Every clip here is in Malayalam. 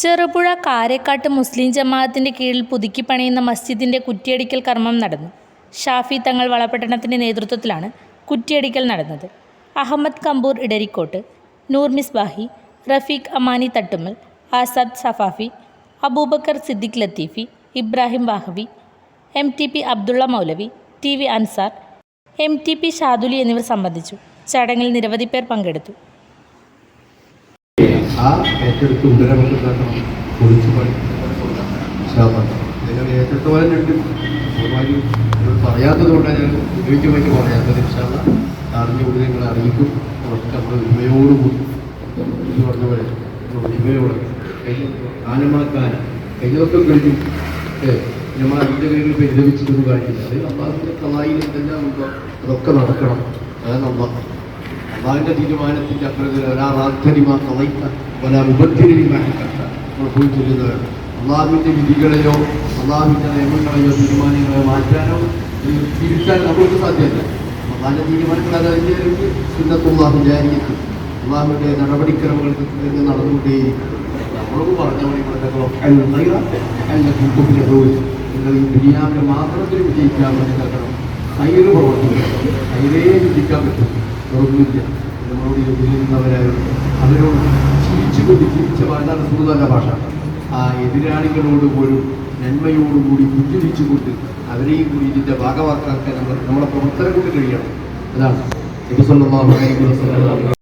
ചെറുപുഴ കാരേക്കാട്ട് മുസ്ലിം ജമാഅത്തിന്റെ കീഴിൽ പുതുക്കി പണിയുന്ന മസ്ജിദിന്റെ കുറ്റിയടിക്കൽ കർമ്മം നടന്നു. ഷാഫി തങ്ങൾ വളപട്ടണത്തിന്റെ നേതൃത്വത്തിലാണ് കുറ്റിയടിക്കൽ നടന്നത്. Ahmed Kampur Edarikkot Noor Misbahi Rafeeq Amani Thattumal Azad Safafi Abubakar Siddique Latheefi Ibrahim Wahabi M T P Abdulla Moulavi T V Ansar M T P Shaduli എന്നിവർ സംബന്ധിച്ചു ചടങ്ങിൽ നിരവധി പേർ പങ്കെടുത്തു. ആ ഏറ്റെടുത്ത് ഉദരമൊക്കെ ഉണ്ടാക്കണം പൊളിച്ച് പണി നിങ്ങൾ ഏറ്റെടുത്ത പോലെ ഉണ്ട് പൂർണമായും നിങ്ങൾ പറയാത്തത് കൊണ്ടാണ് ഞാൻ ഉപയോഗിക്കുമ്പോൾ പറയാത്തത് ഇൻഷാല്ല അറിഞ്ഞുകൊണ്ട് നിങ്ങൾ അറിയിക്കും. അവർക്ക് നമ്മൾ ഉണ്മയോടുകൂടി എന്ന് പറഞ്ഞ പോലെ നമ്മൾ ഉണ്മയോടെ ആനമാക്കാൻ കഴിഞ്ഞതൊക്കെ കഴിഞ്ഞു നമ്മൾ അതിന്റെ പേരിൽ പരിതപിച്ചിട്ടൊന്നും കാര്യമില്ല. അത് അള്ളാഹിന്റെ കലായിൽ എന്തെല്ലാം ഉണ്ടോ അതൊക്കെ നടക്കണം. അതാണ് അള്ളാഹ്. അള്ളാഹിന്റെ തീരുമാനത്തിന്റെ അപ്പുറത്തിൽ ഒരാറാധനിമാ കളയിക്ക ഒരാ ഉപദ്രവിമാക്കട്ട നമ്മൾ പോയി ചൊല്ലുന്നവരാണ് അള്ളാഹുവിന്റെ വിധികളെയോ അള്ളാഹുവിന്റെ നിയമങ്ങളെയോ തീരുമാനങ്ങളെയോ മാറ്റാനോ ഈ തിരുത്താൻ നമ്മൾക്ക് സാധ്യമല്ല. അള്ളാഹിന്റെ തീരുമാനങ്ങൾ അത് അതിന്റെ ഒരു സുന്നത്തുള്ളാഹു വിചാരിക്കും അള്ളാഹുവിന്റെ നടപടിക്രമങ്ങൾക്ക് ഇങ്ങനെ നടന്നുകൊണ്ടേയിരിക്കും നമ്മളോട് പറഞ്ഞ മണിക്കൂറൊക്കെ നിങ്ങൾ ഈ ദുനിയാവിനെ മാത്രത്തിൽ വിജയിക്കാൻ വേണ്ടി മനസ്സിലാക്കണം കയ്യിൽ പ്രവർത്തിക്കണം. ഹൈറേ വിജയിക്കാൻ പറ്റും. നമ്മളോട് എതിരുന്നവരായിരുന്നു അവരോട് ചിരിച്ചുകൊണ്ട് ചിരിച്ച ഭാഷ സുഹൃതല്ല ഭാഷ ആ എതിരാളികളോട് പോലും നന്മയോടുകൂടി പുഞ്ചിരിച്ചുകൊണ്ട് അവരെയും കൂടി ഇതിന്റെ ഭാഗമാക്കാൻ നമ്മൾ നമ്മളെ പ്രവർത്തനം കൊണ്ട് കഴിയണം. അതാണ് നബിസല്ലല്ലാഹു അലൈഹി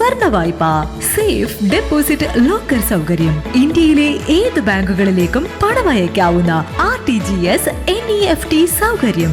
സ്വർണ വായ്പ സേഫ് ഡെപ്പോസിറ്റ് ലോക്കർ സൗകര്യം. ഇന്ത്യയിലെ ഏത് ബാങ്കുകളിലേക്കും പണമയക്കാവുന്ന R T G S N E F T സൗകര്യം.